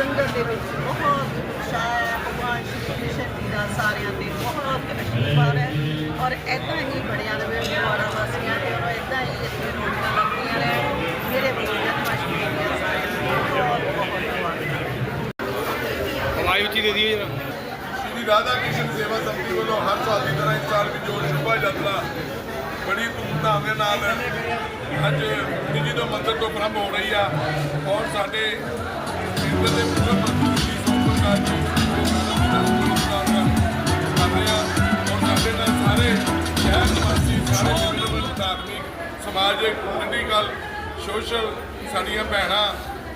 ਸੰਗਤ ਦੇ ਵਿੱਚ ਬਹੁਤ ਉਤਸ਼ਾਹ ਭਗਵਾਨ ਸ਼੍ਰੀ ਕ੍ਰਿਸ਼ਨ ਜੀ ਦਾ ਸਾਰਿਆਂ ਤੇ ਬਹੁਤ ਅਸ਼ੀਰਵਾਦ ਹੈ ਔਰ ਇਦਾਂ ਹੀ ਬੜਿਆਂ ਦੇ ਵਿੱਚ ਦੁਆਰਾ ਵਾਸੀਆਂ ਦੇ ਔਰ ਇਦਾਂ ਹੀ ਇੱਥੇ ਰੌਣਕਾਂ ਲੱਗਦੀਆਂ ਰਹਿਣ। ਮੇਰੇ ਜਨਮ ਅਸ਼ਟਮੀ ਦੀਆਂ ਸਾਰਿਆਂ ਨੂੰ ਬਹੁਤ ਬਹੁਤ ਮੁਬਾਰਕਾਂ ਹਮਾਰੀ ਉੱਚੀ ਦੇ ਦਈਏ ਜਰਾ। ਸ਼੍ਰੀ ਰਾਧਾ ਕ੍ਰਿਸ਼ਨ ਸੇਵਾ ਸੰਮਤੀ ਵੱਲੋਂ ਹਰ ਸਾਲ ਦੀ ਤਰ੍ਹਾਂ ਇਸ ਸਾਲ ਵੀ ਜੋ ਸ਼ੋਭਾ ਯਾਤਰਾ ਬੜੀ ਧੂਮਧਾਮ ਦੇ ਨਾਲ ਅੱਜ ਨਿੱਜੀ ਤੋਂ ਮੰਦਰ ਤੋਂ ਪ੍ਰਾਰੰਭ ਹੋ ਰਹੀ ਆ। ਔਰ ਸਾਡੇ ਸਮਾਜਿਕ ਪੋਲੀਟੀਕਲ ਸੋਸ਼ਲ ਸਾਡੀਆਂ ਭੈਣਾਂ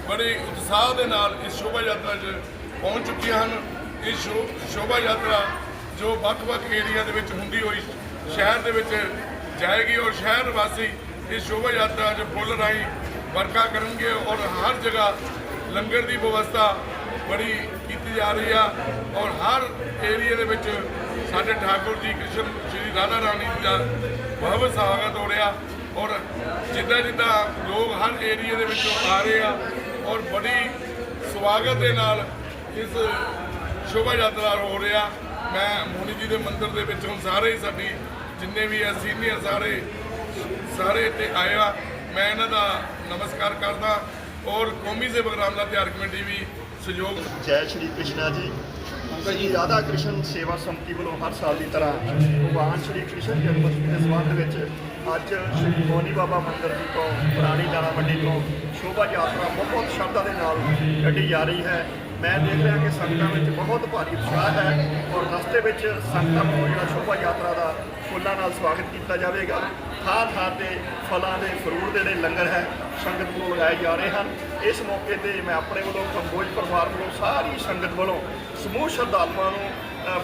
ਬੜੇ ਉਤਸ਼ਾਹ ਦੇ ਨਾਲ ਇਸ ਸ਼ੋਭਾ ਯਾਤਰਾ 'ਚ ਪਹੁੰਚ ਚੁੱਕੀਆਂ ਹਨ ਇਹ ਸ਼ੋ- ਸ਼ੋਭਾ ਯਾਤਰਾ ਜੋ ਵੱਖ-ਵੱਖ ਏਰੀਆ ਦੇ ਵਿੱਚ ਹੁੰਦੀ ਹੋਈ ਸ਼ਹਿਰ ਦੇ ਵਿੱਚ ਜਾਏਗੀ ਔਰ ਸ਼ਹਿਰ ਵਾਸੀ ਇਸ ਸ਼ੋਭਾ ਯਾਤਰਾ 'ਚ ਫੁੱਲ ਰਾਹੀਂ ਵਰਕਾ ਕਰਨਗੇ ਔਰ ਹਰ ਜਗ੍ਹਾ ਲੰਗਰ ਦੀ ਵਿਵਸਥਾ ਬੜੀ ਕੀਤੀ ਜਾ ਰਹੀ ਆ ਔਰ ਹਰ ਏਰੀਆ ਦੇ ਵਿੱਚ ਸਾਡੇ ਠਾਕੁਰ ਜੀ ਕ੍ਰਿਸ਼ਨ ਸ਼੍ਰੀ ਰਾਧਾ ਰਾਣੀ ਜੀ ਦਾ ਬਹੁਤ ਸਵਾਗਤ ਹੋ ਰਿਹਾ ਔਰ ਜਿੱਦਾਂ ਜਿੱਦਾਂ ਲੋਕ ਹਰ ਏਰੀਆ ਦੇ ਵਿੱਚੋਂ ਆ ਰਹੇ ਆ ਔਰ ਬੜੀ ਸਵਾਗਤ ਦੇ ਨਾਲ ਇਸ ਸ਼ੋਭਾ ਯਾਤਰਾ ਹੋ ਰਿਹਾ। ਮੈਂ ਮੋਨੀ ਜੀ ਦੇ ਮੰਦਿਰ ਦੇ ਵਿੱਚ ਹੁਣ ਸਾਰੇ ਹੀ ਸਾਡੀ ਜਿੰਨੇ ਵੀ ਆ ਸੀਨੀਅਰ ਸਾਰੇ ਸਾਰੇ ਇੱਥੇ ਆਏ ਆ। ਮੈਂ ਇਹਨਾਂ ਦਾ ਨਮਸਕਾਰ ਕਰਦਾ ਔਰ ਕੌਮੀ ਸੇਵਕ ਰਾਮਲਾ ਤਿਆਰ ਕਮੇਟੀ ਵੀ ਸਹਿਯੋਗ ਜੈ ਸ਼੍ਰੀ ਕ੍ਰਿਸ਼ਨਾ ਜੀ। ਸ਼੍ਰੀ ਰਾਧਾ ਕ੍ਰਿਸ਼ਨ ਸੇਵਾ ਸੰਮਤੀ ਵੱਲੋਂ ਹਰ ਸਾਲ ਦੀ ਤਰ੍ਹਾਂ ਭਗਵਾਨ ਸ਼੍ਰੀ ਕ੍ਰਿਸ਼ਨ ਜਨਮ ਅਸ਼ਟਮੀ ਦੇ ਸੰਬੰਧ ਵਿੱਚ ਅੱਜ ਸ਼੍ਰੀ ਮੋਨੀ ਬਾਬਾ ਮੰਦਿਰ ਜੀ ਤੋਂ, ਪੁਰਾਣੀ ਦਾਣਾ ਮੰਡੀ ਤੋਂ ਸ਼ੋਭਾ ਯਾਤਰਾ ਬਹੁਤ ਸ਼ਰਧਾ ਦੇ ਨਾਲ ਕੱਢੀ ਜਾ ਰਹੀ ਹੈ। ਮੈਂ ਦੇਖ ਰਿਹਾ ਕਿ ਸੰਗਤਾਂ ਵਿੱਚ ਬਹੁਤ ਭਾਰੀ ਉਤਸ਼ਾਹ ਹੈ ਔਰ ਰਸਤੇ ਵਿੱਚ ਸੰਗਤਾਂ ਨੂੰ ਜਿਹੜਾ ਸ਼ੋਭਾ ਯਾਤਰਾ ਦਾ ਫੁੱਲਾਂ ਨਾਲ ਸਵਾਗਤ ਕੀਤਾ ਜਾਵੇਗਾ। ਥਾਂ ਥਾਂ ਤੇ ਫਲਾਂ ਦੇ ਫਰੂਟ ਦੇ ਜਿਹੜੇ ਲੰਗਰ ਹੈ, ਸੰਗਤ ਨੂੰ ਲਗਾਏ ਜਾ ਰਹੇ ਹਨ। ਇਸ ਮੌਕੇ ਤੇ ਮੈਂ ਆਪਣੇ ਵੱਲੋਂ, ਕੰਬੋਜ ਪਰਿਵਾਰ ਵੱਲੋਂ, ਸਾਰੀ ਸੰਗਤ ਵੱਲੋਂ ਸਮੂਹ ਸ਼ਰਧਾਲੂਆਂ ਨੂੰ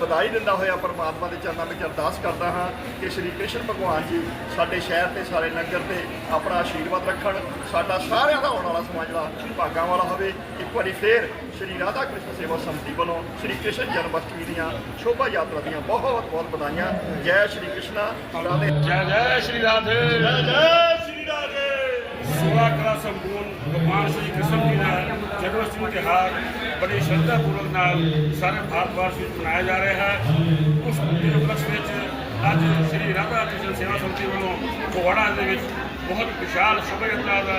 ਵਧਾਈ ਦਿੰਦਾ ਹੋਇਆ ਪਰਮਾਤਮਾ ਦੇ ਚਰਨਾਂ ਵਿੱਚ ਅਰਦਾਸ ਕਰਦਾ ਹਾਂ ਕਿ ਸ਼੍ਰੀ ਕ੍ਰਿਸ਼ਨ ਭਗਵਾਨ ਜੀ ਸਾਡੇ ਸ਼ਹਿਰ ਤੇ ਸਾਰੇ ਨਗਰ ਤੇ ਆਪਣਾ ਆਸ਼ੀਰਵਾਦ ਰੱਖਣ ਸਾਡਾ ਸਾਰਿਆਂ ਦਾ ਆਉਣ ਵਾਲਾ ਸਮਾਂ ਜਿਹੜਾ ਭਾਗਾਂ ਵਾਲਾ ਹੋਵੇ। ਇੱਕ ਵਾਰੀ ਫੇਰ ਸ਼੍ਰੀ ਰਾਧਾ ਕ੍ਰਿਸ਼ਨ ਸੇਵਾ ਸੰਮਤੀ ਵੱਲੋਂ ਸ਼੍ਰੀ ਕ੍ਰਿਸ਼ਨ ਜਨਮ ਅਸ਼ਟਮੀ ਦੀਆਂ ਸ਼ੋਭਾ ਯਾਤਰਾ ਦੀਆਂ ਬਹੁਤ ਬਹੁਤ ਵਧਾਈਆਂ। ਜੈ ਸ਼੍ਰੀ ਕ੍ਰਿਸ਼ਨਾ। ਰਾਧੇ ਜੈ ਜੈ ਸ਼੍ਰੀ ਰਾਧੇ। ਜੈ ਜੈ ਸੇਵਾ ਕਲਾ ਸੰਪੂਰਨ ਭਗਵਾਨ ਸ਼੍ਰੀ ਕ੍ਰਿਸ਼ਨ ਜੀ ਦਾ ਜਨਮ ਅਸ਼ਟਮੀ ਤਿਉਹਾਰ ਬੜੀ ਸ਼ਰਧਾ ਪੂਰਵਕ ਨਾਲ ਸਾਰੇ ਭਾਰਤ ਵਰਸ਼ ਵਿੱਚ ਮਨਾਇਆ ਜਾ ਰਿਹਾ ਹੈ। ਉਸ ਦੇ ਉਪਲਕਸ਼ ਵਿੱਚ ਅੱਜ ਸ਼੍ਰੀ ਰਾਧਾ ਕ੍ਰਿਸ਼ਨ ਸੇਵਾ ਸੰਸਥਾ ਵੱਲੋਂ ਫਗਵਾੜਾ ਦੇ ਵਿੱਚ ਬਹੁਤ ਵਿਸ਼ਾਲ ਸ਼ੋਭਾ ਯਾਤਰਾ ਦਾ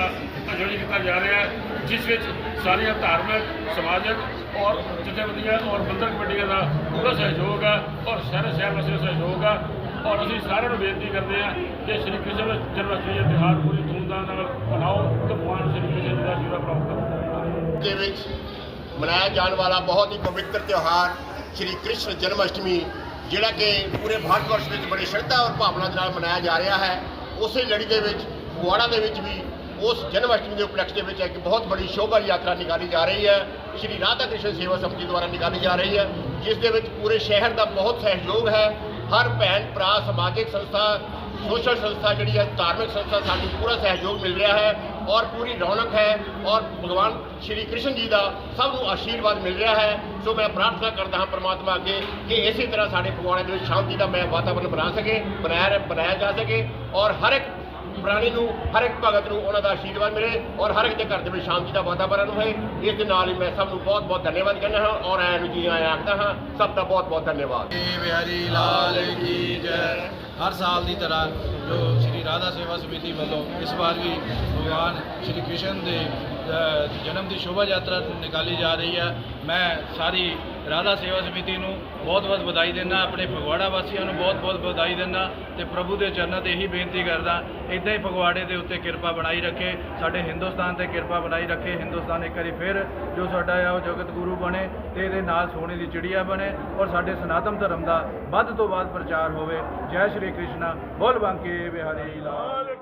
ਆਯੋਜਨ ਕੀਤਾ ਜਾ ਰਿਹਾ ਹੈ, ਜਿਸ ਵਿੱਚ ਸਾਰੀਆਂ ਧਾਰਮਿਕ, ਸਮਾਜਿਕ ਔਰ ਜਥੇਬੰਦੀਆਂ ਔਰ ਮੰਦਰ ਕਮੇਟੀਆਂ ਦਾ ਪੂਰਾ ਸਹਿਯੋਗ ਹੈ ਔਰ ਸਾਰੇ ਸ਼ਹਿਰ ਵਾਸੀਆਂ ਦਾ ਸਹਿਯੋਗ ਹੈ। ਔਰ ਅਸੀਂ ਸਾਰਿਆਂ ਨੂੰ ਬੇਨਤੀ ਕਰਦੇ ਹਾਂ ਕਿ ਸ਼੍ਰੀ ਕ੍ਰਿਸ਼ਨ ਜਨਮ ਅਸ਼ਟਮੀ ਦਾ ਤਿਉਹਾਰ ਪੂਰੀ ਧੂਮਧਾਮ ਨਾਲ ਮਨਾਓ ਤੇ ਭਗਵਾਨ ਸ਼੍ਰੀ ਕ੍ਰਿਸ਼ਨ ਜੀ ਦਾ ਆਸ਼ੀਰਵਾਦ ਪ੍ਰਾਪਤ ਕਰੋ ਦੇ ਵਿੱਚ ਮਨਾਇਆ ਜਾਣ ਵਾਲਾ ਬਹੁਤ ਹੀ ਪਵਿੱਤਰ ਤਿਉਹਾਰ ਸ਼੍ਰੀ ਕ੍ਰਿਸ਼ਨ ਜਨਮ ਅਸ਼ਟਮੀ ਜਿਹੜਾ ਕਿ ਪੂਰੇ ਭਾਰਤ ਵਰਸ਼ ਵਿੱਚ ਬੜੀ ਸ਼ਰਧਾ ਔਰ ਭਾਵਨਾ ਦੇ ਨਾਲ ਮਨਾਇਆ ਜਾ ਰਿਹਾ ਹੈ। ਉਸੇ ਲੜੀ ਦੇ ਵਿੱਚ, ਫਗਵਾੜਾ ਦੇ ਵਿੱਚ ਵੀ ਉਸ ਜਨਮ ਅਸ਼ਟਮੀ ਦੇ ਉਪਲਕਸ਼ ਦੇ ਵਿੱਚ ਇੱਕ ਬਹੁਤ ਬੜੀ ਸ਼ੋਭਾ ਯਾਤਰਾ ਨਿਕਾਲੀ ਜਾ ਰਹੀ ਹੈ। ਸ਼੍ਰੀ ਰਾਧਾ ਕ੍ਰਿਸ਼ਨ ਸੇਵਾ ਸਮਿਤੀ ਦੁਆਰਾ ਨਿਕਾਲੀ ਜਾ ਰਹੀ ਹੈ, ਜਿਸ ਦੇ ਵਿੱਚ ਪੂਰੇ ਸ਼ਹਿਰ ਦਾ ਬਹੁਤ ਸਹਿਯੋਗ ਹੈ। ਹਰ ਭੈਣ, ਭਰਾ, ਸਮਾਜਿਕ ਸੰਸਥਾ, ਸੋਸ਼ਲ ਸੰਸਥਾ ਜਿਹੜੀ ਹੈ, ਧਾਰਮਿਕ ਸੰਸਥਾ ਸਾਨੂੰ ਪੂਰਾ ਸਹਿਯੋਗ ਮਿਲ ਰਿਹਾ ਹੈ। ਔਰ ਪੂਰੀ ਰੌਣਕ ਹੈ ਔਰ ਭਗਵਾਨ ਸ਼੍ਰੀ ਕ੍ਰਿਸ਼ਨ ਜੀ ਦਾ ਸਭ ਨੂੰ ਆਸ਼ੀਰਵਾਦ ਮਿਲ ਰਿਹਾ ਹੈ। ਸੋ ਮੈਂ ਪ੍ਰਾਰਥਨਾ ਕਰਦਾ ਹਾਂ ਪ੍ਰਮਾਤਮਾ ਅੱਗੇ ਕਿ ਇਸੇ ਤਰ੍ਹਾਂ ਸਾਡੇ ਫਗਵਾੜੇ ਦੇ ਵਿੱਚ ਸ਼ਾਂਤੀ ਦਾ ਮੈਂ ਵਾਤਾਵਰਨ ਬਣਾ ਸਕੇ, ਬਣਾਇਆ ਬਣਾਇਆ ਜਾ ਸਕੇ ਔਰ ਹਰ ਇੱਕ ਪ੍ਰਾਣੀ ਨੂੰ, ਹਰ ਇੱਕ ਭਗਤ ਨੂੰ ਉਹਨਾਂ ਦਾ ਆਸ਼ੀਰਵਾਦ ਮਿਲੇ ਔਰ ਹਰ ਇੱਕ ਦੇ ਘਰ ਦੇ ਵਿੱਚ ਸ਼ਾਂਤੀ ਦਾ ਵਾਤਾਵਰਨ ਹੋਏ। ਇਸ ਦੇ ਨਾਲ ਹੀ ਮੈਂ ਸਭ ਨੂੰ ਬਹੁਤ ਬਹੁਤ ਧੰਨਵਾਦ ਕਹਿੰਦਾ ਹਾਂ ਔਰ ਐਨ ਨੂੰ ਜੀ ਆਇਆਂ ਆਖਦਾ ਹਾਂ, ਸਭ ਦਾ ਬਹੁਤ ਬਹੁਤ ਧੰਨਵਾਦ। ਬਿਹਾਰੀ ਲਾਲ ਕੀ ਜੈ। ਹਰ ਸਾਲ ਦੀ ਤਰ੍ਹਾਂ ਜੋ ਸ਼੍ਰੀ ਰਾਧਾ ਸੇਵਾ ਸਮਿਤੀ ਵੱਲੋਂ ਇਸ ਵਾਰ ਵੀ ਭਗਵਾਨ ਸ਼੍ਰੀ ਕ੍ਰਿਸ਼ਨ ਦੇ ਜਨਮ ਦੀ ਸ਼ੋਭਾ ਯਾਤਰਾ ਨਿਕਾਲੀ ਜਾ ਰਹੀ ਹੈ। ਮੈਂ ਸਾਰੀ ਰਾਧਾ ਸੇਵਾ ਸਮਿਤੀ ਨੂੰ ਬਹੁਤ-ਬਹੁਤ ਵਧਾਈ ਦਿੰਦਾ, ਆਪਣੇ ਫਗਵਾੜਾ ਵਾਸੀਆਂ ਨੂੰ ਬਹੁਤ-ਬਹੁਤ ਵਧਾਈ ਦਿੰਦਾ ਤੇ ਪ੍ਰਭੂ ਦੇ ਚਰਨਾਂ ਤੇ ਇਹੀ ਬੇਨਤੀ ਕਰਦਾ ਇਦਾਂ ਹੀ ਫਗਵਾੜੇ ਦੇ ਉੱਤੇ ਕਿਰਪਾ ਬਣਾਈ ਰੱਖੇ, ਸਾਡੇ ਹਿੰਦੁਸਤਾਨ ਤੇ ਕਿਰਪਾ ਬਣਾਈ ਰੱਖੇ, ਹਿੰਦੁਸਤਾਨ ਇੱਕ ਵਾਰੀ ਫਿਰ ਜੋ ਸਾਡਾ ਆ ਉਹ ਜਗਤ ਗੁਰੂ ਬਣੇ ਤੇ ਇਹਦੇ ਨਾਲ ਸੋਨੇ ਦੀ ਚਿੜੀਆ ਬਣੇ ਔਰ ਸਾਡੇ ਸਨਾਤਨ ਧਰਮ ਦਾ ਵੱਧ ਤੋਂ ਵੱਧ ਪ੍ਰਚਾਰ ਹੋਵੇ। ਜੈ ਸ਼੍ਰੀ ਕ੍ਰਿਸ਼ਨ। ਬੋਲ ਬਾਂਕੇ ਬਿਹਾਰੀ ਲਾਲ।